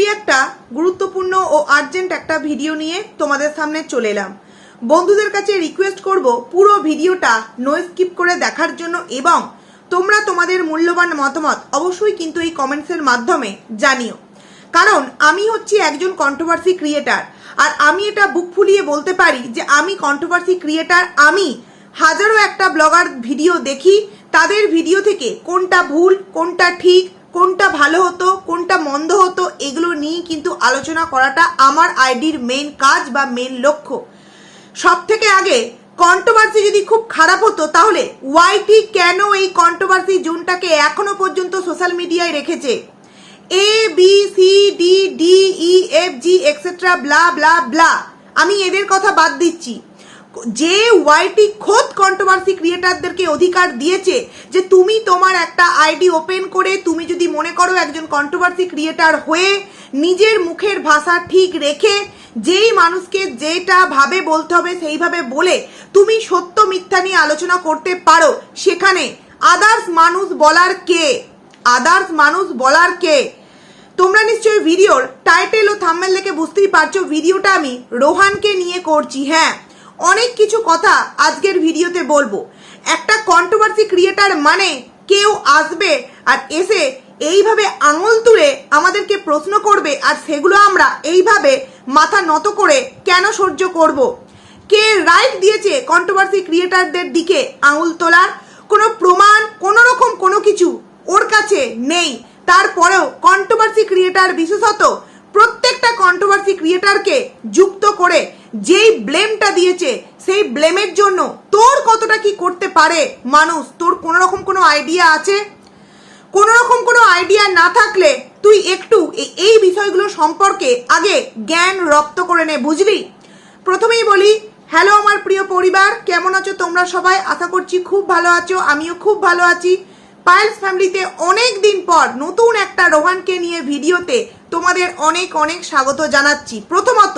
খুবই একটা, গুরুত্বপূর্ণ ও আর্জেন্ট একটা ভিডিও নিয়ে তোমাদের সামনে চলে এলাম। বন্ধুদের কাছে রিকোয়েস্ট করব পুরো ভিডিওটা নো স্কিপ করে দেখার জন্য এবং তোমরা তোমাদের মূল্যবান মতামত অবশ্যই কিন্তু এই কমেন্টসের মাধ্যমে জানিও। কারণ আমি হচ্ছি একজন কন্ট্রোভার্সি ক্রিয়েটার আর আমি এটা বুক ফুলিয়ে বলতে পারি যে আমি কন্ট্রোভার্সি ক্রিয়েটার আমি হাজারো একটা ব্লগার ভিডিও দেখি, তাদের ভিডিও থেকে কোনটা ভুল, কোনটা ঠিক কোনটা ভালো হতো, কোনটা মন্দ হতো, এগুলো নিয়ে কিন্তু আলোচনা করাটা আমার আইডির মেন কাজ বা মেন লক্ষ্য। সব থেকে আগে কন্ট্রোভার্সি যদি খুব খারাপ হতো, তাহলে ওয়াইটি কেন এই কন্ট্রোভার্সি জোনটাকে এখনও পর্যন্ত সোশ্যাল মিডিয়ায় রেখেছে? A B C D D E F G etcetera blah blah blah আমি এদের কথা বাদ দিচ্ছি। যে ওয়াইটি খোদ কন্ট্রোভার্সি ক্রিয়েটারদেরকে অধিকার দিয়েছে যে তুমি তোমার একটা আইডি ওপেন করে তুমি যদি মনে করো একজন কন্ট্রোভার্সি ক্রিয়েটার হয়ে নিজের মুখের ভাষা ঠিক রেখে যেই মানুষকে যেটা ভাবে বলতে হবে সেইভাবে বলে তুমি সত্য মিথ্যা নিয়ে আলোচনা করতে পারো। সেখানে আদার্স মানুষ বলার কে? আদার্স মানুষ বলার কে? তোমরা নিশ্চয়ই ভিডিওর টাইটেল ও থাম্বেল দেখে বুঝতেই পারছ ভিডিওটা আমি রোহানকে নিয়ে করছি হ্যাঁ। অনেক কিছু কথা আজকের ভিডিওতে বলব। একটা কন্ট্রোভার্সি ক্রিয়েটার মানে কেউ আসবে আর এসে এইভাবে আঙুল তুলে আমাদেরকে প্রশ্ন করবে আর সেগুলো আমরা এইভাবে মাথা নত করে কেন সহ্য করব। কে রাইট দিয়েছে কন্ট্রোভার্সি ক্রিয়েটারদের দিকে আঙুল তোলার? কোনো প্রমাণ, কোনো রকম কোনো কিছু ওর কাছে নেই। তারপরেও কন্ট্রোভার্সি ক্রিয়েটার বিশেষত প্রত্যেকটা কন্ট্রোভার্সি ক্রিয়েটারকে যুক্ত করে যেই ব্লেমটা দিয়েছে, সেই ব্লেমের জন্য তোর কতটা কি করতে পারে? মানুষ, তোর কোনো রকম কোনো আইডিয়া আছে? কোনো রকম কোনো আইডিয়া না থাকলে তুই একটু এই বিষয়গুলো সম্পর্কে আগে জ্ঞান রপ্ত করে নে, বুঝলি? প্রথমেই বলি হ্যালো আমার প্রিয় পরিবার, কেমন আছো তোমরা সবাই? আশা করছি খুব ভালো আছো, আমিও খুব ভালো আছি। পায়েলস ফ্যামিলিতে অনেক দিন পর নতুন একটা রোহানকে নিয়ে ভিডিওতে তোমাদের অনেক অনেক স্বাগত জানাচ্ছি। প্রথমত,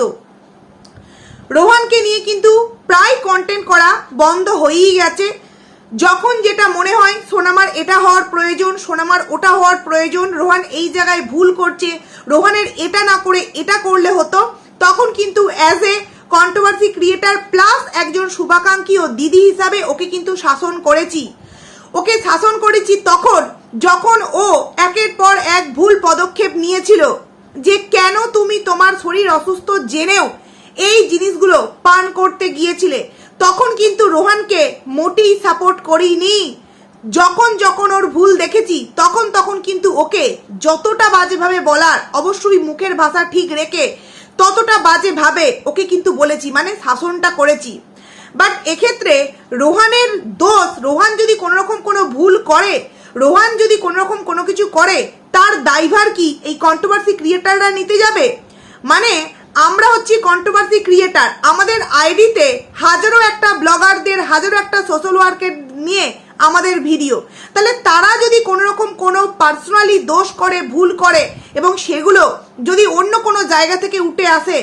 রোহানকে নিয়ে কিন্তু প্রায় কন্টেন্ট করা বন্ধ হয়েই গেছে। যখন যেটা মনে হয় সোনামার এটা হওয়ার প্রয়োজন, সোনামার ওটা হওয়ার প্রয়োজন, রোহান এই জায়গায় ভুল করছে, রোহানের এটা না করে এটা করলে হতো, তখন কিন্তু as a controversy creator plus একজন শুভাকাঙ্ক্ষী ও দিদি হিসাবে ওকে কিন্তু শাসন করেছি। ওকে শাসন করেছি তখন, যখন ও একের পর এক ভুল পদক্ষেপ নিয়েছিল। যে কেন তুমি তোমার শরীর অসুস্থ জেনেও এই জিনিসগুলো পান করতে গিয়েছিলে। তখন কিন্তু রোহানকে মোটেই সাপোর্ট করিনি। যখন যখন ওর ভুল দেখেছি, তখন তখন কিন্তু ওকে যতটা বাজেভাবে বলার, অবশ্যই মুখের ভাষা ঠিক রেখে ততটা বাজেভাবে ওকে কিন্তু বলেছি মানে শাসনটা করেছি। বাট এক্ষেত্রে রোহানের দোষ, রোহান যদি কোনো রকম কোনো ভুল করে, রোহান যদি কোনো রকম কোনো কিছু করে, তার দায়ভার কি? এই কন্ট্রোভার্সি ক্রিয়েটাররা নিতে যাবে? মানে আমরা হচ্ছি কন্ট্রোভার্সি ক্রিয়েটার আমাদের আইডিতে হাজারো একটা ব্লগারদের, হাজারো একটা সোশ্যাল ওয়ার্কের নিয়ে আমাদের ভিডিও তাহলে তারা যদি কোনো রকম কোনো পার্সোনালি দোষ করে, ভুল করে, এবং সেগুলো যদি অন্য কোনো জায়গা থেকে উঠে আসে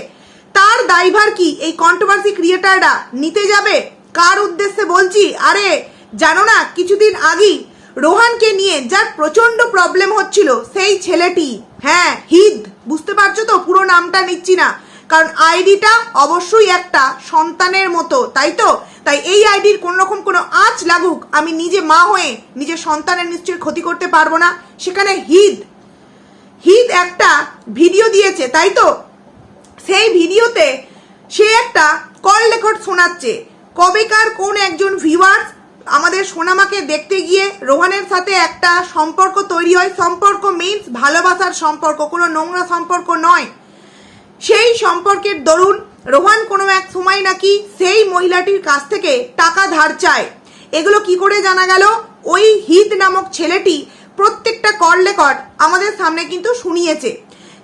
তার দায়ভার কি? এই কন্ট্রোভার্সি ক্রিয়েটাররা নিতে যাবে? কার উদ্দেশ্যে বলছি? আরে, জানো না, কিছুদিন আগেই রোহানকে নিয়ে যার প্রচণ্ড প্রবলেম হচ্ছিল, সেই ছেলেটি। হ্যাঁ হিদ। বুঝতে পারছ তো? পুরো নামটা নিচ্ছি না। কারণ আইডিটা অবশ্যই একটা সন্তানের মতো, তাই তো? তাই এই আইডির কোন রকম কোনো আঁচ লাগুক, আমি নিজে মা হয়ে নিজের সন্তানের নিশ্চয়ই ক্ষতি করতে পারব না। সেখানে হিদ। হিদ একটা ভিডিও দিয়েছে, তাই তো? সেই ভিডিওতে সে একটা কল রেকর্ড শোনাচ্ছে। কবেকার কোন একজন ভিউয়ার্স আমাদের সোনামাকে দেখতে গিয়ে রোহানের সাথে একটা সম্পর্ক তৈরি হয়। সম্পর্ক মিন্স ভালোবাসার সম্পর্ক, কোনো নোংরা সম্পর্ক নয়। সেই সম্পর্কের দরুন রোহান কোনো এক সময় নাকি সেই মহিলাটির কাছ থেকে টাকা ধার চায়। এগুলো কি করে জানা গেল? ওই হিত নামক ছেলেটি প্রত্যেকটা কল রেকর্ড আমাদের সামনে কিন্তু শুনিয়েছে।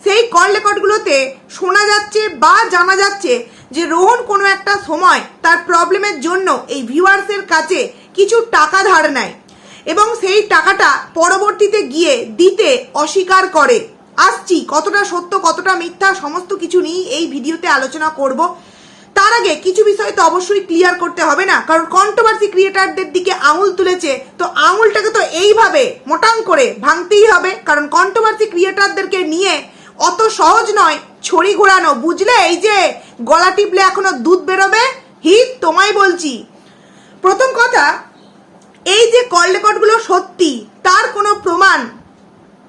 সেই কল রেকর্ডগুলোতে শোনা যাচ্ছে বা জানা যাচ্ছে যে রোহন কোনো একটা সময় তার প্রবলেমের জন্য এই ভিউয়ার্সের কাছে কিছু টাকা ধার নেয় এবং সেই টাকাটা পরবর্তীতে গিয়ে দিতে অস্বীকার করে। আসছি, কতটা সত্য, কতটা মিথ্যা, সমস্ত কিছু নিয়েই এই ভিডিওতে আলোচনা করব। তার আগে কিছু বিষয় তো অবশ্যই ক্লিয়ার করতে হবে না, কারণ কন্ট্রোভার্সি ক্রিয়েটারদের দিকে আঙুল তুলেছে, তো আঙুলটাকে তো এইভাবে মোটাং করে ভাঙতেই হবে, কারণ কন্ট্রোভার্সি ক্রিয়েটারদেরকে নিয়ে অত সহজ নয়। ছড়ি ঘোরানো, বুঝলে? এই যে গলা টিপলে এখনও দুধ বেরোবে? হিত, তোমায় বলছি। প্রথম কথা, এই যে কল রেকর্ডগুলো সত্যি, তার কোনো প্রমাণ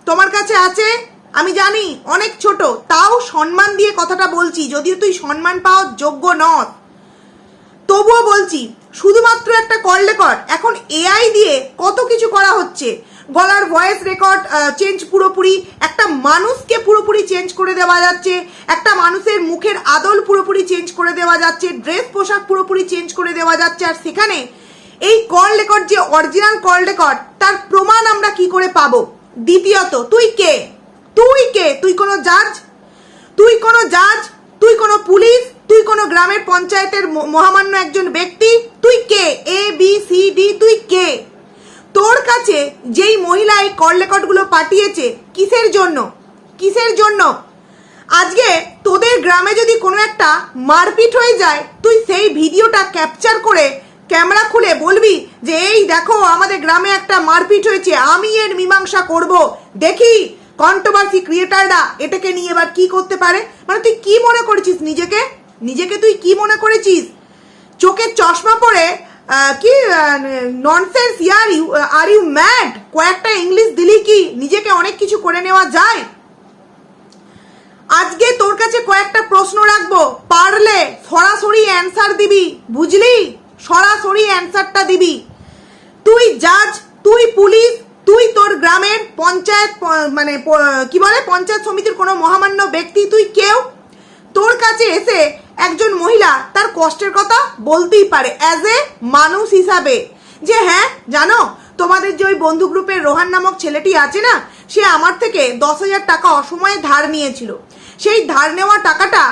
তোমার কাছে আছে? আমি জানি, অনেক ছোট। তাও সম্মান দিয়ে কথাটা বলছি, যদিও তুই সম্মান পাওয়ার যোগ্য নস। তবুও বলছি, শুধুমাত্র একটা কল রেকর্ড, এখন এআই দিয়ে কত কিছু করা হচ্ছে? গলার ভয়েস রেকর্ড চেঞ্জ পুরোপুরি। একটা মানুষকে পুরোপুরি চেঞ্জ করে দেওয়া যাচ্ছে। একটা মানুষের মুখের আদল পুরোপুরি চেঞ্জ করে দেওয়া যাচ্ছে। ড্রেস পোশাক পুরোপুরি চেঞ্জ করে দেওয়া যাচ্ছে। আর সেখানে এই কল রেকর্ড যে অরিজিনাল কল রেকর্ড তার প্রমাণ আমরা কি করে পাবো? দ্বিতীয়ত, তুই কে? তুই কে? তুই কোনো জাজ তুই কোনো জাজ তুই কোনো পুলিশ? তুই কোনো গ্রামের পঞ্চায়েতের মহামান্য একজন ব্যক্তি? তুই কে? এ বি সি ডি তুই কে? তোর কাছে যেই মহিলা এই কল রেকর্ডগুলো পাঠিয়েছে, কিসের জন্য? কিসের জন্য? আজকে তোদের গ্রামে যদি কোনো একটা মারপিট হয়ে যায়, তুই সেই ভিডিওটা ক্যাপচার করে ক্যামেরা খুলে বলবি যে, এই দেখো, আমাদের গ্রামে একটা মারপিট হয়েছে, আমি এর মীমাংসা করব। দেখি কন্ট্রোভার্সি ক্রিয়েটাররা এটাকে নিয়ে এবার কি করতে পারে? মানে তুই কি মনে করেছিস নিজেকে? নিজেকে তুই কি মনে করেছিস? চোখের চশমা পরে কি ননসেন্স ইয়ার ইউ আর ইউ ম্যাড কয়েকটা ইংলিশ দিলি কি নিজেকে অনেক কিছু করে নেওয়া যায়? আজকে তোর কাছে কয়েকটা প্রশ্ন রাখব। পারলে সরাসরি অ্যান্সার দিবি, বুঝলি? সরাসরি অ্যান্সারটা দিবি। তুই জাজ তুই পুলিশ তুই তোর গ্রামের পঞ্চায়েত মানে কি বলে? পঞ্চায়েত সমিতির কোনো মহামান্য ব্যক্তি তুই কেউ? তোর কাছে এসে একজন মহিলা তার কষ্টের কথা বলতেই পারে অ্যাজ এ মানুষ হিসাবে। যে হ্যাঁ জানো, তোমাদের যে ওই বন্ধু গ্রুপের রোহান নামক ছেলেটি আছে না, সে আমার থেকে দশ হাজার টাকা অসময়ে ধার নিয়েছিল। সেই ধার নেওয়া টাকাটা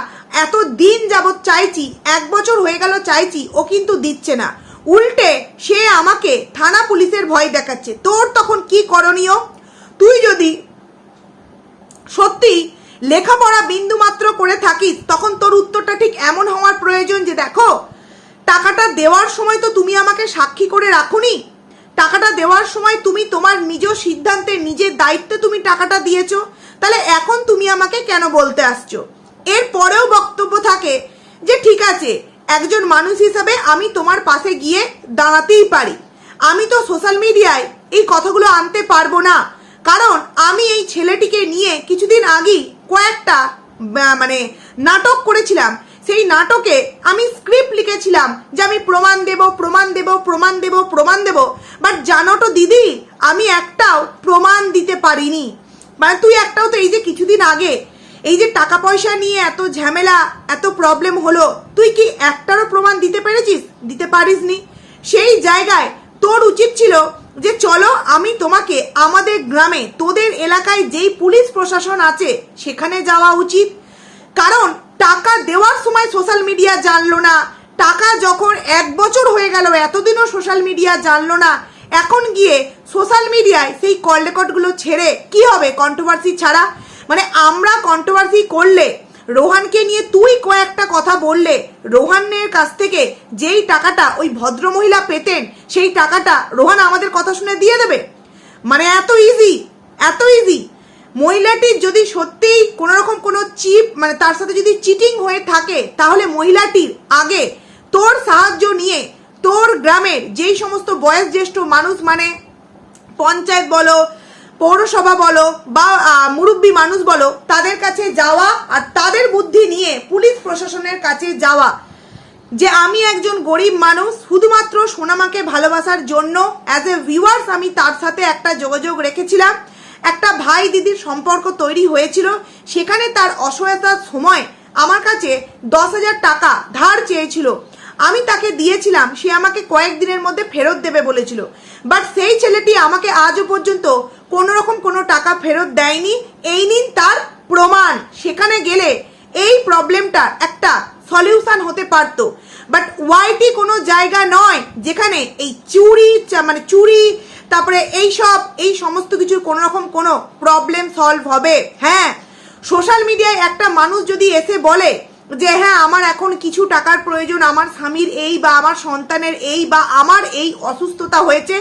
এত দিন যাবৎ চাইছি, এক বছর হয়ে গেল চাইছি, ও কিন্তু দিচ্ছে না। উল্টে সে আমাকে থানা পুলিশের ভয় দেখাচ্ছে। তোর তখন কি করণীয় তুই যদি সত্যি লেখাপড়া বিন্দু মাত্র করে থাকিস, তখন তোর উত্তরটা ঠিক এমন হওয়ার প্রয়োজন যে দেখো, টাকাটা দেওয়ার সময় তো তুমি আমাকে সাক্ষী করে রাখুনি। টাকাটা দেওয়ার সময় তুমি তোমার নিজ সিদ্ধান্তে, নিজের দায়িত্বে তুমি টাকাটা দিয়েছ। তাহলে এখন তুমি আমাকে কেন বলতে আসছো? এর পরেও বক্তব্য থাকে যে ঠিক আছে, একজন মানুষ হিসাবে আমি তোমার পাশে গিয়ে দাঁড়াতেই পারি। আমি তো সোশ্যাল মিডিয়ায় এই কথাগুলো আনতে পারব না। কারণ আমি এই ছেলেটিকে নিয়ে কিছুদিন আগেই কয়েকটা মানে নাটক করেছিলাম। সেই নাটকে আমি স্ক্রিপ্ট লিখেছিলাম যে আমি প্রমাণ দেব প্রমাণ দেব প্রমাণ দেব প্রমাণ দেব। বাট জানো তো দিদি, আমি একটাও প্রমাণ দিতে পারিনি। মানে তুই একটাও তো এই যে কিছুদিন আগে, এই যে টাকা পয়সা নিয়ে এত ঝামেলা, এত প্রবলেম হলো, তুই কি একটারও প্রমাণ দিতে পেরেছিস? দিতে পারিসনি। সেই জায়গায় তোর উচিত ছিল যে চলো আমি তোমাকে আমাদের গ্রামে, তোদের এলাকায় যেই পুলিশ প্রশাসন আছে, সেখানে যাওয়া উচিত। কারণ টাকা দেওয়ার সময় সোশ্যাল মিডিয়া জানলো না। টাকা যখন এক বছর হয়ে গেল, এতদিনও সোশ্যাল মিডিয়া জানলো না। এখন গিয়ে সোশ্যাল মিডিয়ায় সেই কল রেকর্ডগুলো ছেড়ে কি হবে কন্ট্রোভার্সি ছাড়া? মানে আমরা কন্ট্রোভার্সি করলে রোহানকে নিয়ে তুই কয়েকটা কথা বললে রোহানের কাছ থেকে যেই টাকাটা ওই ভদ্রমহিলা পেতেন, সেই টাকাটা রোহান আমাদের কথা শুনে দিয়ে দেবে? মানে এত ইজি এত ইজি মহিলাটির যদি সত্যিই কোনো রকম কোনো চিপ মানে তার সাথে যদি চিটিং হয়ে থাকে, তাহলে মহিলাটির আগে তোর সাহায্য নিয়ে তোর গ্রামের যেই সমস্ত বয়োজ্যেষ্ঠ মানুষ মানে পঞ্চায়েত বলো পৌরসভা বলো বা মুরব্বী মানুষ বলো, তাদের কাছে যাওয়া আর তাদের বুদ্ধি নিয়ে পুলিশ প্রশাসনের কাছে যাওয়া। যে আমি একজন গরিব মানুষ, শুধুমাত্র সোনামাকে ভালোবাসার জন্য অ্যাজ এ ভিউয়ার্স আমি তার সাথে একটা যোগাযোগ রেখেছিলাম। একটা ভাই দিদির সম্পর্ক তৈরি হয়েছিল, সেখানে তার অসহায়তার সময় আমার কাছে দশ হাজার টাকা ধার চেয়েছিল। আমি তাকে দিয়েছিলাম, সে আমাকে কয়েকদিনের মধ্যে ফেরত দেবে বলেছিল। বাট সেই ছেলেটি আমাকে আজও পর্যন্ত কোনো রকম কোনো টাকা ফেরত দেয়নি। এই নিন তার প্রমাণ। সেখানে গেলে এই প্রবলেমটার একটা সলিউশন হতে পারত। বাট ওয়াইটি কোনো জায়গা নয় যেখানে এই চুরি মানে চুরি, তারপরে এই সব এই সমস্ত কিছুর কোনো রকম কোনো প্রবলেম সলভ হবে। হ্যাঁ সোশ্যাল মিডিয়ায় একটা মানুষ যদি এসে বলে যে হ্যাঁ আমার এখন কিছু টাকার প্রয়োজন, আমার স্বামীর এই বা আমার সন্তানের এই বা আমার এই অসুস্থতা হয়েছে।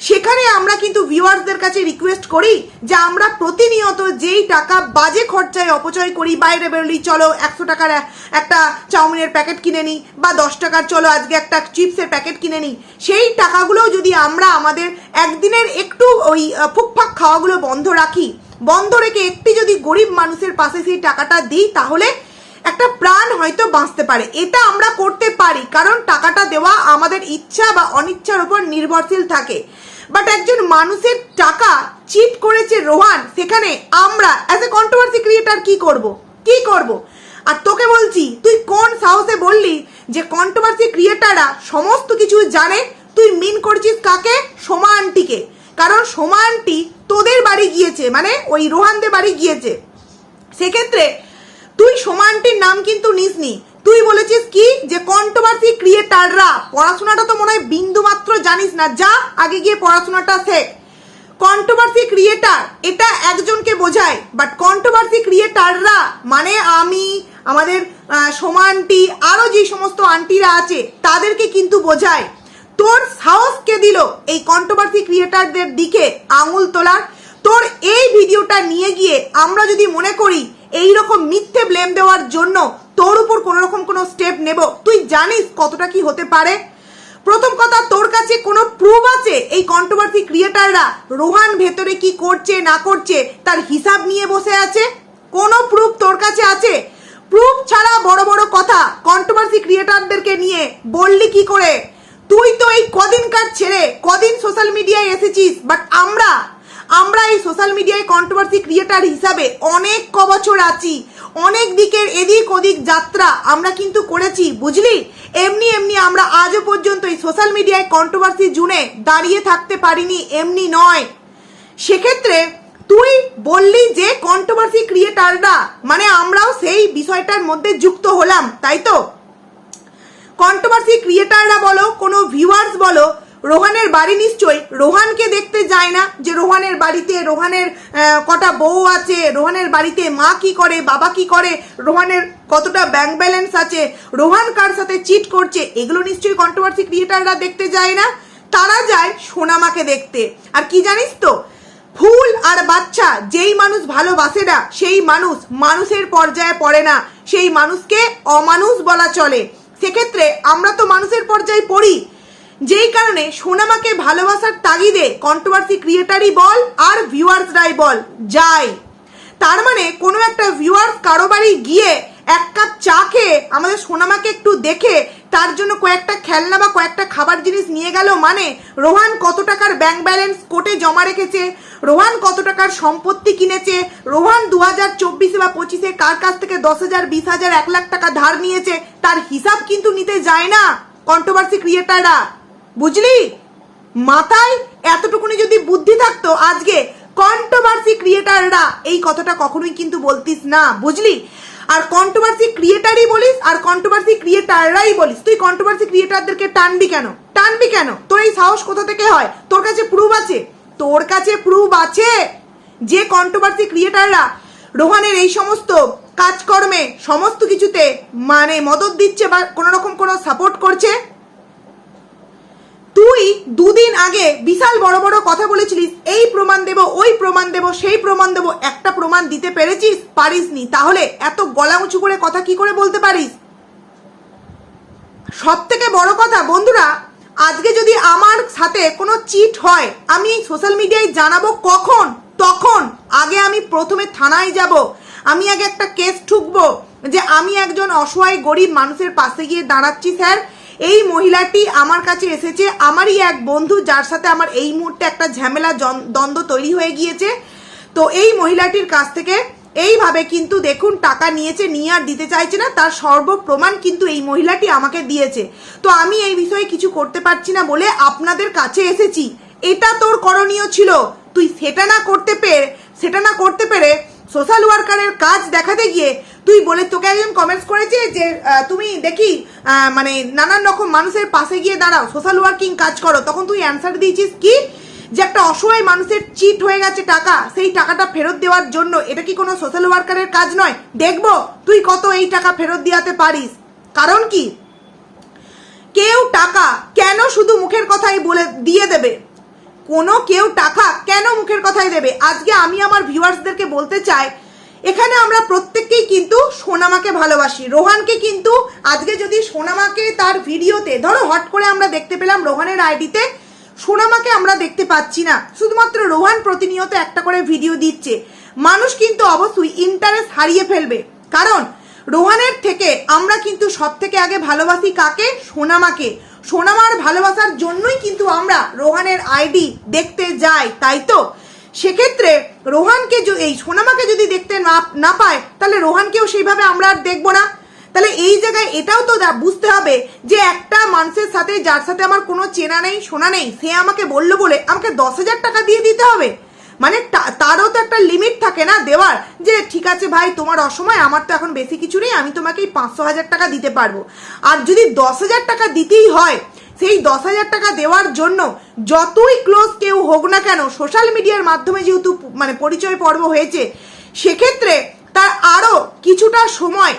সেখানে আমরা কিন্তু ভিউয়ার্সদের কাছে রিকোয়েস্ট করি যে আমরা প্রতিনিয়ত যেই টাকা বাজে খরচায় অপচয় করি, বাইরে বেরোলি, চলো একশো টাকার একটা চাউমিনের প্যাকেট কিনে নিই, বা দশ টাকার চলো আজকে একটা চিপসের প্যাকেট কিনে নিই। সেই টাকাগুলো যদি আমরা আমাদের একদিনের একটু ওই ফুকফাক খাওয়াগুলো বন্ধ রাখি, বন্ধ রেখে একটি যদি গরিব মানুষের পাশে সেই টাকাটা দিই, তাহলে একটা প্রাণ হয়তো বাঁচতে পারে। এটা আমরা করতে পারি, কারণ টাকাটা দেওয়া আমাদের ইচ্ছা বা অনিচ্ছার উপর নির্ভরশীল থাকে। বাট একজন মানুষের টাকা চিট করেছে রোহান, সেখানে আমরা অ্যাজ এ কন্ট্রোভার্সি ক্রিয়েটার কি করব? কি করব? আর তোকে বলছি, তুই কোন সাহসে বললি যে কন্ট্রোভার্সি ক্রিয়েটাররা সমস্ত কিছু জানে? তুই মিন করছিস কাকে? সোমা আন্টিকে। কারণ সোমা আন্টি তোদের বাড়ি গিয়েছে মানে ওই রোহানদের বাড়ি গিয়েছে। সেক্ষেত্রে তুই সমানটির নাম কিন্তু নিসনি। তুই বলেছিস কি? যে কন্ট্রোভার্সি ক্রিয়েটাররা পড়াশোনাটা তো মনে হয় বিন্দু মাত্র জানিস না। যা, আগে গিয়ে পড়াশোনাটা শেখ। কন্ট্রোভার্সি ক্রিয়েটার এটা একজনকে বোঝায়। বাট কন্ট্রোভার্সি ক্রিয়েটাররা মানে আমি, আমাদের সমানটি সোমা আরও যে সমস্ত আন্টিরা আছে, তাদেরকে কিন্তু বোঝায়। তোর সাহস কে দিল এই কন্ট্রোভার্সি ক্রিয়েটারদের দিকে আঙুল তোলার? তোর এই ভিডিওটা নিয়ে গিয়ে আমরা যদি মনে করি এই রকম মিথ্যে ব্লেম দেওয়ার জন্য তোর উপর কোনো রকম কোনো স্টেপ নেব। তুই জানিস কতটা কি হতে পারে? প্রথম কথা, তোর কাছে কোনো প্রুফ আছে? এই কন্ট্রোভার্সি ক্রিয়েটাররা রোহান ভেতরে কি করছে, না করছে, তার হিসাব নিয়ে বসে আছে? কোনো প্রুফ তোর কাছে আছে? প্রুফ ছাড়া বড় বড় কথা কন্ট্রোভার্সি ক্রিয়েটারদেরকে নিয়ে বললি কি করে? তুই তো এই কদিনকার ছেড়ে কদিন সোশ্যাল মিডিয়ায় এসেছিস বাট আমরা আমরা এই সোশ্যাল মিডিয়ায় কন্ট্রোভার্সি ক্রিয়েটার হিসাবে অনেক ক বছর আছি, অনেক দিকের এদিক ওদিক যাত্রা আমরা কিন্তু করেছি, বুঝলি? এমনি এমনি আমরা আজও পর্যন্ত এই সোশ্যাল মিডিয়ায় কন্ট্রোভার্সি জুনে দাঁড়িয়ে থাকতে পারিনি, এমনি নয়। সেক্ষেত্রে তুই বললি যে কন্ট্রোভার্সি ক্রিয়েটাররা মানে আমরাও সেই বিষয়টার মধ্যে যুক্ত হলাম, তাই তো? কন্ট্রোভার্সি ক্রিয়েটাররা বলো, কোনো ভিউয়ার্স বলো রোহানের বাড়ি নিশ্চয়ই। রোহানকে দেখতে যায় না যে রোহানের বাড়িতে, রোহানের কটা বউ আছে, রোহানের বাড়িতে মা কি করে, বাবা কি করে, রোহানের কতটা ব্যাংক ব্যালেন্স আছে, রোহান কার সাথে চিট করছে, এগুলো নিশ্চয়ই কন্ট্রোভার্সি ক্রিয়েটাররা দেখতে যায় না। তারা যায় সোনামাকে দেখতে। আর কি জানিস তো, ফুল আর বাচ্চা যেই মানুষ ভালোবাসে না, সেই মানুষ মানুষের পর্যায়ে পড়ে না। সেই মানুষকে অমানুষ বলা চলে। সেক্ষেত্রে আমরা তো মানুষের পর্যায়ে পড়ি। যেই কারণে সোনামাকে ভালোবাসার তাগিদে কন্ট্রোভার্সি ক্রিয়েটারই বল আর ভিউয়ার্সরাই বল যায় তার মানে কোনো একটা ভিউয়ার্স কারও বাড়ি গিয়ে এক কাপ চা খেয়ে আমাদের সোনামাকে একটু দেখে তার জন্য কয়েকটা খেলনা বা কয়েকটা খাবার জিনিস নিয়ে গেল মানে রোহান কত টাকার ব্যাংক ব্যালেন্স কোর্টে জমা রেখেছে, রোহান কত টাকার সম্পত্তি কিনেছে, রোহান দু হাজার চব্বিশে বা পঁচিশে কার কাছ থেকে দশ হাজার বিশ হাজার এক লাখ টাকা ধার নিয়েছে, তার হিসাব কিন্তু নিতে যায় না কন্ট্রোভার্সি ক্রিয়েটাররা বুঝলি? মাথায় এতটুকুনি যদি বুদ্ধি থাকতো আজকে কন্ট্রোভার্সি ক্রিয়েটাররা এই কথাটা কখনোই কিন্তু বলতিস না, বুঝলি? আর কন্ট্রোভার্সি ক্রিয়েটারই বলিস আর কন্ট্রোভার্সি ক্রিয়েটাররাই বলিস। তুই কন্ট্রোভার্সি ক্রিয়েটারদেরকে টানবি কেন? টানবি কেন? তোর এই সাহস কোথা থেকে হয়? তোর কাছে প্রুফ আছে। তোর কাছে প্রুফ আছে যে কন্ট্রোভার্সি ক্রিয়েটাররা রোহানের এই সমস্ত কাজকর্মে সমস্ত কিছুতে মানে মদত দিচ্ছে বা কোনো রকম কোনো সাপোর্ট করছে। দুদিন আগে বিশাল বড় বড় কথা বলেছিলিস, এই প্রমাণ দেব, ওই প্রমাণ দেব, সেই প্রমাণ দেব, একটা প্রমাণ দিতে পেরেছিস? পারিসনি। তাহলে এত গলা উঁচু করে কথা কি করে বলতে পারিস? সব থেকে বড় কথা, বন্ধুরা, আজকে যদি আমার সাথে কোনো চিট হয়, আমি এই সোশ্যাল মিডিয়ায় জানাব কখন? তখন। আগে আমি প্রথমে থানায় যাব। আমি আগে একটা কেস ঠুকবো যে আমি একজন অসহায় গরিব মানুষের পাশে গিয়ে দাঁড়াচ্ছি, স্যার। এই মহিলাটি আমার কাছে এসেছে, আমারই এক বন্ধু যার সাথে আমার এই মুহূর্তে একটা ঝামেলা দ্বন্দ্ব তৈরি হয়ে গিয়েছে। তো এই মহিলাটির কাছ থেকে এইভাবে কিন্তু দেখুন টাকা নিয়েছে, নিয়ে আর দিতে চাইছে না, তার সর্বপ্রমাণ কিন্তু এই মহিলাটি আমাকে দিয়েছে। তো আমি এই বিষয়ে কিছু করতে পারছি না বলে আপনাদের কাছে এসেছি। এটা তোর করণীয় ছিল। তুই সেটা না করতে পেরে, সেটা না করতে পেরে সোশ্যাল ওয়ার্কারের কাজ দেখাতে গিয়ে তুই বলে তোকে একজন কমেন্টস করেছে যে তুমি দেখি মানে নানান রকম মানুষের পাশে গিয়ে দাঁড়াও সোশ্যাল ওয়ার্কিং কাজ করো। তখন তুই অ্যান্সার দিয়েছিস কি? যে একটা অসহায় মানুষের চিট হয়ে গেছে টাকা, সেই টাকাটা ফেরত দেওয়ার জন্য। এটা কি কোনো সোশ্যাল ওয়ার্কারের কাজ নয়? দেখব, তুই কত এই টাকা ফেরত দিয়াতে পারিস। কারণ কি? কেউ টাকা কেন শুধু মুখের কথাই বলে, দিয়ে দেবে? কোনো কেউ টাকা কেন মুখের কথাই দেবে? আজকে আমি আমার ভিউয়ার্সদেরকে বলতে চাই এখানে আমরা প্রত্যেককেই কিন্তু সোনামাকে ভালোবাসি। রোহানকে কিন্তু আজকে যদি সোনামাকে তার ভিডিওতে, ধরো হট করে আমরা দেখতে পেলাম রোহানের আইডিতে, সোনামাকে আমরা দেখতে পাচ্ছি না। শুধুমাত্র রোহান প্রতিনিয়ত একটা করে ভিডিও দিচ্ছে। মানুষ কিন্তু অবশ্যই ইন্টারেস্ট হারিয়ে ফেলবে। কারণ রোহানের থেকে আমরা কিন্তু সব থেকে আগে ভালোবাসি কাকে? সোনামাকে। সোনামার ভালোবাসার জন্যই কিন্তু আমরা রোহানের আইডি দেখতে যাই, তাই তো? সেক্ষেত্রে রোহানকে এই সোনামাকে যদি দেখতে না না পায়, তাহলে রোহানকেও সেইভাবে আমরা আর দেখব না। তাহলে এই জায়গায় এটাও তো বুঝতে হবে যে একটা মানুষের সাথে, যার সাথে আমার কোনো চেনা নেই শোনা নেই, সে আমাকে বলল বলে আমাকে দশ হাজার টাকা দিয়ে দিতে হবে। মানে তারও তো একটা লিমিট থাকে না দেওয়ার, যে ঠিক আছে ভাই, তোমার অসময়, আমার তো এখন বেশি কিছু নেই, আমি তোমাকে এই পাঁচশো হাজার টাকা দিতে পারব। আর যদি দশ হাজার টাকা দিতেই হয় সেই দশ হাজার টাকা দেওয়ার জন্য যতই ক্লোজ কেউ হোক না কেন সোশ্যাল মিডিয়ার মাধ্যমে যেহেতু মানে পরিচয় পর্ব হয়েছে, সেক্ষেত্রে তার আরও কিছুটা সময়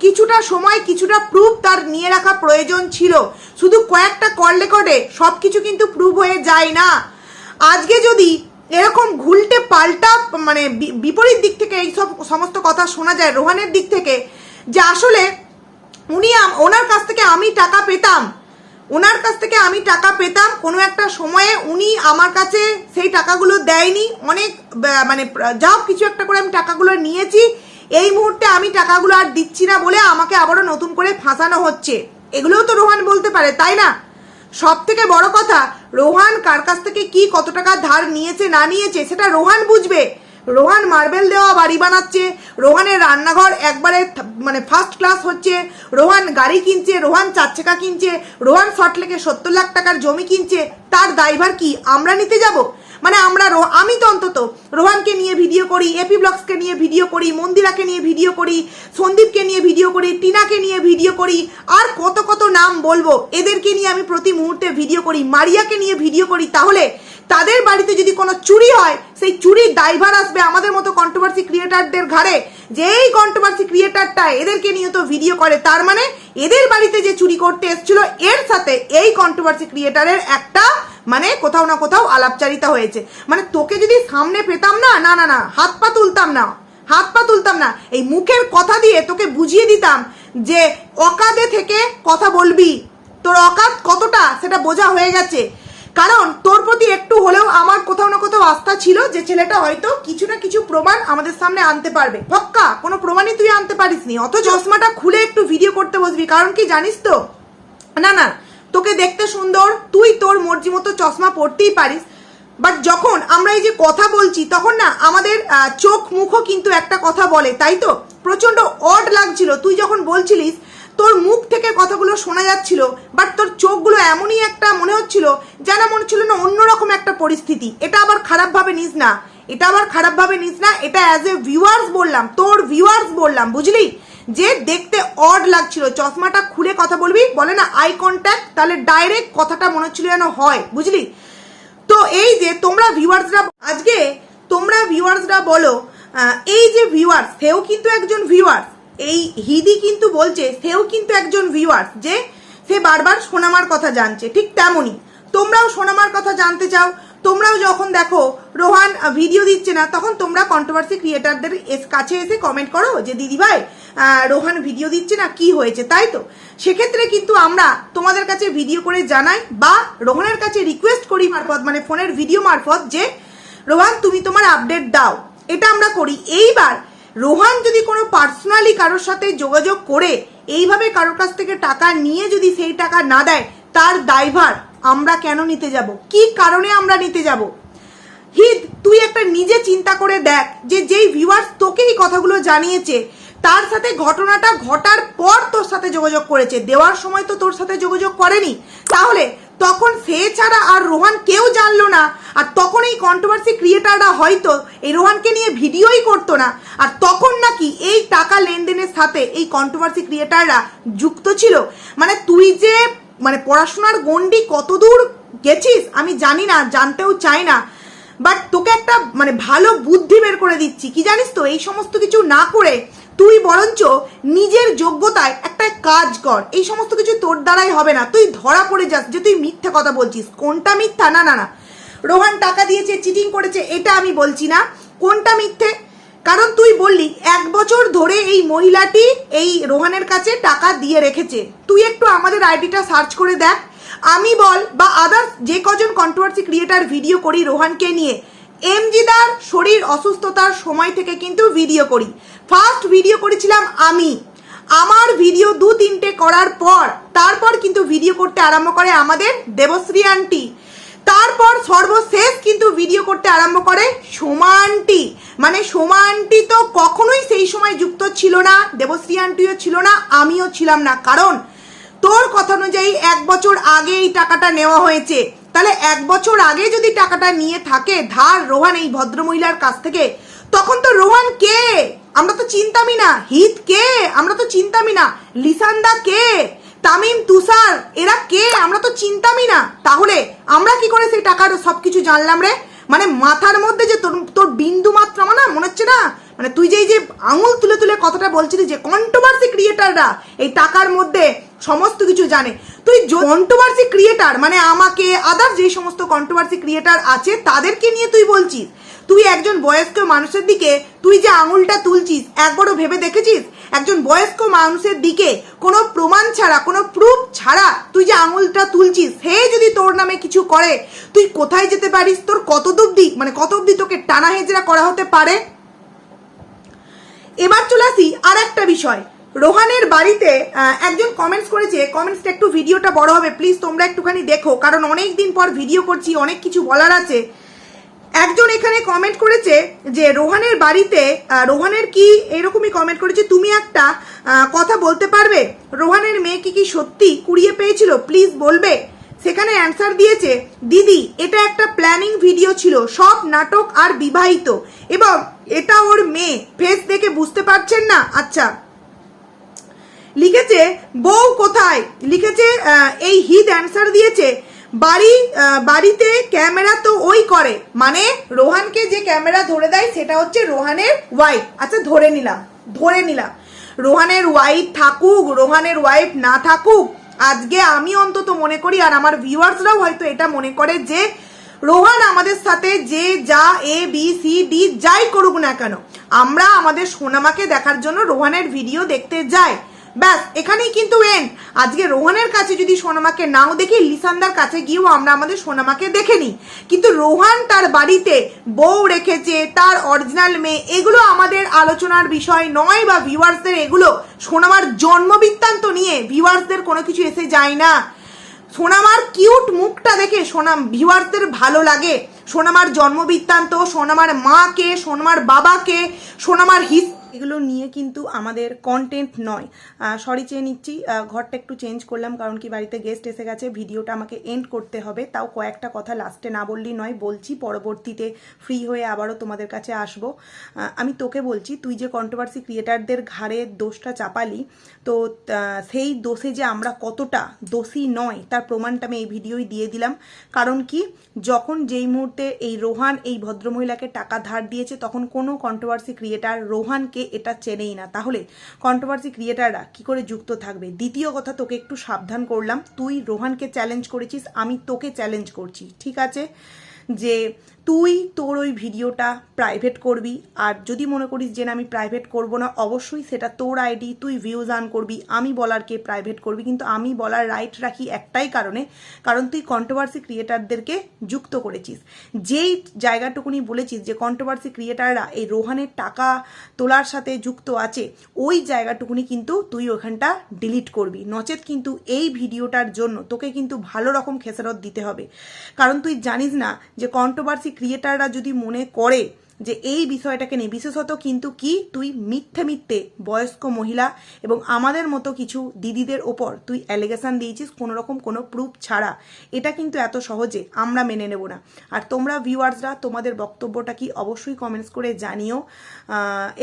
কিছুটা সময়, কিছুটা প্রুফ তার নিয়ে রাখা প্রয়োজন ছিল। শুধু কয়েকটা কল রেকর্ডে সব কিছু কিন্তু প্রুভ হয়ে যায় না। আজকে যদি এরকম ঘুলটে পাল্টা মানে বিপরীত দিক থেকে এই সব সমস্ত কথা শোনা যায়, রোহানের দিক থেকে, যে আসলে উনি ওনার কাছ থেকে আমি টাকা পেতাম ওনার কাছ থেকে আমি টাকা পেতাম। কোনো একটা সময়ে উনি আমার কাছে সেই টাকাগুলো দেয়নি। অনেক মানে প্র- যা কিছু একটা করে আমি টাকাগুলো নিয়েছি। এই মুহূর্তে আমি টাকাগুলো আর দিচ্ছি না বলে আমাকে আবারও নতুন করে ফাঁসানো হচ্ছে। এগুলোও তো রোহান বলতে পারে, তাই না? সব থেকে বড় কথা, রোহান কার কাছ থেকে কি কত টাকা ধার নিয়েছে, না নিয়েছে, সেটা রোহান বুঝবে। রোহান মার্বেল দেওয়া বাড়ি বানাচ্ছে। রোহানের রান্নাঘর একবারে মানে ফার্স্ট ক্লাস হচ্ছে। রোহান গাড়ি কিনছে, রোহান চার চাকা কিনছে, রোহান সল্টলেকে সত্তর লাখ টাকার জমি কিনছে। তার দায়ভার কি? আমরা নিতে যাব? মানে আমরা আমি তো অন্তত রোহানকে নিয়ে ভিডিও করি এপি ব্লগসকে নিয়ে ভিডিও করি, মন্দিরাকে নিয়ে ভিডিও করি, সন্দীপকে নিয়ে ভিডিও করি, টিনাকে নিয়ে ভিডিও করি, আর কত কত নাম বলব, এদেরকে নিয়ে আমি প্রতি মুহূর্তে ভিডিও করি, মারিয়াকে নিয়ে ভিডিও করি, তাহলে তাদের বাড়িতে যদি কোনো চুরি হয়, সেই চুরির দায়ভার আসবে আমাদের মতো কন্ট্রোভার্সি ক্রিয়েটারদের ঘাড়ে। যে এই কন্ট্রোভার্সি ক্রিয়েটারটা এদেরকে নিয়ে তো ভিডিও করে, তার মানে এদের বাড়িতে যে চুরি করতে এসেছিল, এর সাথে এই কন্ট্রোভার্সি ক্রিয়েটারের একটা মানে কোথাও না কোথাও আলাপচারিতা হয়েছে। মানে তোকে যদি সামনে পেতাম না না না না, হাত পা তুলতাম না, হাত পা তুলতাম না, এই মুখের কথা দিয়ে তোকে বুঝিয়ে দিতাম যে অকাদে থেকে কথা বলবি। তোর অকাত কতটা সেটা বোঝা হয়ে গেছে। কারণ তোর প্রতি একটু হলেও আমার কোথাও না কোথাও আস্থা ছিল যে ছেলেটা হয়তো কিছু না কিছু প্রমাণ আমাদের সামনে আনতে পারবে। পক্কা? কোনো প্রমাণই তুই আনতে পারিসনি। অত চশমাটা খুলে একটু ভিডিও করতে বসবি। কারণ কি জানিস তো? না না তোকে দেখতে সুন্দর, তুই তোর মর্জি মতো চশমা পরতেই পারিস। বাট যখন আমরা এই যে কথা বলছি, তখন না আমাদের চোখ মুখও কিন্তু একটা কথা বলে, তাই তো? প্রচণ্ড অড লাগছিল। তুই যখন বলছিলিস, তোর মুখ থেকে কথাগুলো শোনা যাচ্ছিল বাট তোর চোখগুলো এমনই একটা মনে হচ্ছিল যেন মনে হচ্ছিল না অন্যরকম একটা পরিস্থিতি। এটা আবার খারাপভাবে নিস না। এটা আবার খারাপভাবে নিস না। এটা অ্যাজ এ ভিউয়ার্স বললাম, তোর ভিউয়ার্স বললাম, বুঝলি? যে দেখতে অড লাগছিল। চশমাটা খুলে কথা বলবি বলে না আই কন্ট্যাক্ট তাহলে ডাইরেক্ট কথাটা মনে হচ্ছিল যেন হয় বুঝলি? তো এই যে তোমরা ভিউয়ার্সরা আজকে তোমরা ভিউয়ার্সরা বলো এই যে ভিউয়ার্স সেও কিন্তু একজন ভিউয়ার্স এই হিদি কিন্তু বলছে সেও কিন্তু একজন ভিউয়ার্স যে সে বারবার সোনামার কথা জানছে ঠিক তেমনই। তোমরাও সোনামার কথা জানতে চাও তোমরাও যখন দেখো রোহান ভিডিও দিচ্ছে না তখন তোমরা কন্ট্রোভার্সি ক্রিয়েটারদের কাছে এসে কমেন্ট করো যে দিদি ভাই আহ, রোহান ভিডিও দিচ্ছে না, কি হয়েছে, তাই তো? সেক্ষেত্রে কিন্তু আমরা তোমাদের কাছে ভিডিও করে জানাই বা রোহানের কাছে রিকোয়েস্ট করি মারফত মানে ফোনের ভিডিও মারফত যে, রোহান, তুমি তোমার আপডেট দাও। এটা আমরা করি। এইবার রোহান যদি কোনো পার্সোনালি কারোর সাথে যোগাযোগ করে, এইভাবে কারোর কাছ থেকে টাকা নিয়ে যদি সেই টাকা না দেয়, তার দায়ভার আমরা কেন নিতে যাব? কি কারণে আমরা নিতে যাব? হিদ তুই একটা নিজে চিন্তা করে দেখ যে যেই ভিউয়ার্স তোকে এই কথাগুলো জানিয়েছে তার সাথে ঘটনাটা ঘটার পর তোর সাথে যোগাযোগ করেছে। দেওয়ার সময় তো তোর সাথে যোগাযোগ করেনি। তাহলে তখন সে ছাড়া আর রোহান কেউ জানলো না। আর তখন এই কন্ট্রোভার্সি ক্রিয়েটাররা হয়তো এই রোহানকে নিয়ে ভিডিওই করতো না। আর তখন নাকি এই টাকা লেনদেনের সাথে এই কন্ট্রোভার্সি ক্রিয়েটাররা যুক্ত ছিল। মানে তুই যে মানে পড়াশোনার গণ্ডি কতদূর গেছিস আমি জানি না, জানতেও চাই না। বাট তোকে একটা মানে ভালো বুদ্ধি বের করে দিচ্ছি। কি জানিস তো, এই সমস্ত কিছু না করে তুই বরঞ্চ নিজের যোগ্যতায় একটা কাজ কর। এই সমস্ত কিছু তোর দ্বারাই হবে না। তুই ধরা পড়ে যাস যে তুই মিথ্যে কথা বলছিস। কোনটা মিথ্যা? না না না। রোহান টাকা দিয়েছে চিটিং করেছে, এটা আমি বলছি না। কোনটা মিথ্যে? কারণ তুই বললি, এক বছর ধরে এই মহিলাটি এই রোহানের কাছে টাকা দিয়ে রেখেছে। তুই একটু আমাদের আইডিটা সার্চ করে দেখ। আমি বল বা আদার্স যে কজন কন্ট্রোভার্সি ক্রিয়েটার ভিডিও করি রোহানকে নিয়ে। এমজিদার শরীর অসুস্থতার সময় থেকে কিন্তু ভিডিও করি। ফার্স্ট ভিডিও করেছিলাম আমি। আমার ভিডিও দু তিনটে করার পর, তারপর কিন্তু ভিডিও করতে আরম্ভ করে আমাদের দেবশ্রী আন্টি তারপর সর্বশেষ কিন্তু ভিডিও করতে আরম্ভ করে সোমা আন্টি মানে সোমা আন্টি তো কখনোই সেই সময় যুক্ত ছিল না, দেবশ্রী আন্টিও ছিল না, আমিও ছিলাম না। কারণ তোর কথা অনুযায়ী এক বছর আগে এই টাকাটা নেওয়া হয়েছে। তাহলে এক বছর আগে যদি টাকাটা নিয়ে থাকে, ধার, রোহান এই ভদ্রমহিলার কাছ থেকে, তখন তো রোহান কে? আমরা তো চিন্তামই না। হিত কে? আমরা তো চিন্তামই না। লিসান্দা কে? তামিম তুষার, এরা কে? আমরা তো চিন্তামই না। তাহলে আমরা কি করে সেই টাকার সব কিছু জানলাম রে? মানে মাথার মধ্যে যে তোর তোর বিন্দু মাত্রা না, মনে হচ্ছে না? মানে তুই যে এই যে আঙুল তুলে তুলে কথাটা বলছিলি যে কন্ট্রোভার্সি ক্রিয়েটাররা এই টাকার মধ্যে সমস্ত কিছু জানে, তুই কন্ট্রোভার্সি ক্রিয়েটার মানে আমাকে আদার যে সমস্ত কন্ট্রোভার্সি ক্রিয়েটার আছে, তাদেরকে নিয়ে তুই বলছিস? তুই একজন বয়স্ক মানুষের দিকে, তুই যে আঙুলটা তুলছিস, একবারও ভেবে দেখেছিস? একজন বয়স্ক মানুষের দিকে কোনো প্রমাণ ছাড়া, কোনো প্রুফ ছাড়া তুই যে আঙুলটা তুলছিস সে যদি তোর নামে কিছু করে, তুই কোথায় যেতে পারিস? তোর কত অব্দি মানে কত অব্দি তোকে টানা হেজরা করা হতে পারে? এবার চলে আসি আর একটা বিষয়। রোহানের বাড়িতে একজন কমেন্টস করেছে কমেন্টসটা একটু ভিডিওটা বড় হবে প্লিজ তোমরা একটুখানি দেখো, কারণ অনেক দিন পর ভিডিও করছি, অনেক কিছু বলার আছে। একজন এখানে কমেন্ট করেছে যে, রোহানের বাড়িতে রোহানের কি এরকমই কমেন্ট করেছে, তুমি একটা কথা বলতে পারবে? রোহানের মেয়ে কি কি সত্যি কুড়িয়ে পেয়েছিল? প্লিজ বলবে? সেখানে অ্যান্সার দিয়েছে, দিদি, এটা একটা প্ল্যানিং ভিডিও ছিল, সব নাটক আর বিবাহিত এবং এটা ওর মেয়ে। ফেস দেখে বুঝতে পারছেন না? আচ্ছা। লিখেছে, বউ কোথায়? লিখেছে এই হিদ অ্যান্সার দিয়েছে, বাড়ি বাড়িতে ক্যামেরা তো ওই করে। মানে রোহানকে যে ক্যামেরা ধরে দেয়, সেটা হচ্ছে রোহানের ওয়াইফ আচ্ছা ধরে নিলাম ধরে নিলাম। রোহানের ওয়াইফ থাকুক, রোহানের ওয়াইফ না থাকুক, আজকে আমি অন্তত মনে করি, আর আমার ভিউয়ার্সরাও হয়তো এটা মনে করে যে রোহান আমাদের সাথে যে, যা, এ, বি, সি, ডি, যাই করুক না কেন, আমরা আমাদের সোনামাকে দেখার জন্য রোহানের ভিডিও দেখতে যাই। ব্যাস, এখানেই কিন্তু এন আজকে রোহানের কাছে যদি সোনামাকে নাও দেখি, লিসান্দার কাছে গিয়েও আমরা আমাদের সোনামাকে দেখে নিই। কিন্তু রোহান তার বাড়িতে বউ রেখেছে, তার অরিজিনাল মেয়ে, এগুলো আমাদের আলোচনার বিষয় নয় বা ভিউয়ার্সদের এগুলো সোনামার জন্মবৃত্তান্ত নিয়ে ভিউয়ার্সদের কোনো কিছু এসে যায় না। সোনামার কিউট মুখটা দেখে সোনাম ভিউয়ার্সদের ভালো লাগে। সোনামার জন্মবৃত্তান্ত, সোনামার মাকে, সোনামার বাবাকে, সোনামার হিস এগুলো নিয়ে কিন্তু আমাদের কন্টেন্ট নয়। সরি চেয়ে নিচ্ছি। ঘরটা একটু চেঞ্জ করলাম কারণ কি বাড়িতে গেস্ট এসে গেছে। ভিডিওটা আমাকে এন্ড করতে হবে। তাও কয়েকটা কথা লাস্টে না বললেই নয়, বলছি। পরবর্তীতে ফ্রি হয়ে আবারও তোমাদের কাছে আসব। আমি তোকে বলছি, তুই যে কন্ট্রোভার্সি ক্রিয়েটারদের ঘাড়ে দোষটা চাপালি, তো সেই দোষে যে আমরা কতটা দোষী নয়, তার প্রমাণটা আমি এই ভিডিওই দিয়ে দিলাম। কারণ কি, যখন যেই মুহূর্তে এই রোহান এই ভদ্রমহিলাকে টাকা ধার দিয়েছে, তখন কোনো কন্ট্রোভার্সি ক্রিয়েটার রোহানকে এটা চেনেই না। তাহলে কন্ট্রোভার্সি ক্রিয়েটাররা কি করে যুক্ত থাকবে? দ্বিতীয় কথা, তোকে একটু সাবধান করলাম। তুই রোহানকে চ্যালেঞ্জ করেছিস, আমি তোকে চ্যালেঞ্জ করছি। ঠিক আছে? যে তুই তোর ওই ভিডিওটা প্রাইভেট করবি, আর যদি মনে করিস যে না আমি প্রাইভেট করব না, অবশ্যই সেটা তোর আইডি তুই ভিউজ আন করবি, আমি বলারকে প্রাইভেট করবি, কিন্তু আমি বলার রাইট রাখি একটাই কারণে, কারণ তুই কন্ট্রোভার্সি ক্রিয়েটারদেরকে যুক্ত করেছিস। যেই জায়গাটুকুনি বলেছিস যে কন্ট্রোভার্সি ক্রিয়েটাররা এই রোহানের টাকা তোলার সাথে যুক্ত আছে, ওই জায়গাটুকুনি কিন্তু তুই ওখানটা ডিলিট করবি। নচেত কিন্তু এই ভিডিওটার জন্য তোকে কিন্তু ভালো রকম খেসারত দিতে হবে। কারণ তুই জানিস না যে কন্ট্রোভার্সি ক্রিয়েটাররা যদি মনে করে যে এই বিষয়টাকে নিয়ে, বিশেষত কিন্তু কি, তুই মিথ্যে মিথ্যে বয়স্ক মহিলা এবং আমাদের মতো কিছু দিদিদের ওপর তুই অ্যালিগেশন দিয়েছিস কোনো রকম কোনো প্রুফ ছাড়া, এটা কিন্তু এত সহজে আমরা মেনে নেব না। আর তোমরা ভিউয়ার্সরা তোমাদের বক্তব্যটা কি অবশ্যই কমেন্টস করে জানিও।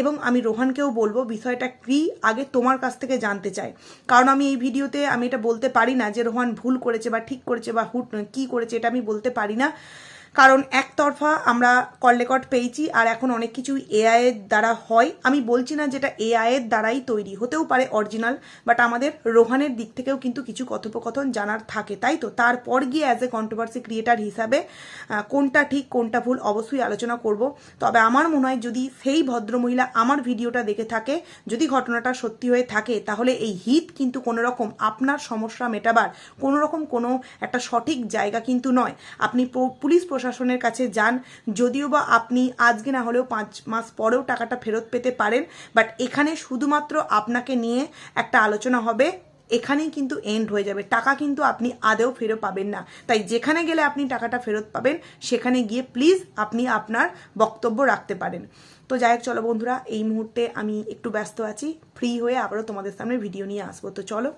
এবং আমি রোহানকেও বলব, বিষয়টা কি আগে তোমার কাছ থেকে জানতে চাই। কারণ আমি এই ভিডিওতে আমি এটা বলতে পারি না যে রোহান ভুল করেছে বা ঠিক করেছে বা হুট, কি করেছে, এটা আমি বলতে পারি না। কারণ একতরফা আমরা কল রেকর্ড পেয়েছি আর এখন অনেক কিছু এআই এর দ্বারা হয়। আমি বলছি না যেটা এআই এর দ্বারাই তৈরি, হতেও পারে অরিজিনাল বাট আমাদের রোহানের দিক থেকেও কিন্তু কিছু কথোপকথন জানার থাকে, তাই তো? তারপর গিয়ে অ্যাজ এ কন্ট্রোভার্সি ক্রিয়েটার হিসাবে কোনটা ঠিক, কোনটা ভুল অবশ্যই আলোচনা করব। তবে আমার মনে হয় যদি সেই ভদ্রমহিলা আমার ভিডিওটা দেখে থাকে, যদি ঘটনাটা সত্যি হয়ে থাকে, তাহলে এই হিত কিন্তু কোনো রকম আপনার সমস্যা মেটাবার কোনো রকম কোনো একটা সঠিক জায়গা কিন্তু নয়। আপনি পুলিশ প্রশাসনের কাছে যান, যদিও বা আপনি আজকে না হলেও পাঁচ মাস পরেও টাকাটা ফেরত পেতে পারেন বাট এখানে শুধুমাত্র আপনাকে নিয়ে একটা আলোচনা হবে, এখানেই কিন্তু এন্ড হয়ে যাবে। টাকা কিন্তু আপনি আদেও ফেরত পাবেন না। তাই যেখানে গেলে আপনি টাকাটা ফেরত পাবেন, সেখানে গিয়ে প্লিজ আপনি আপনার বক্তব্য রাখতে পারেন। তো যাই হোক, চলো বন্ধুরা, এই মুহূর্তে আমি একটু ব্যস্ত আছি ফ্রি হয়ে আবারও তোমাদের সামনে ভিডিও নিয়ে আসব। তো চলো।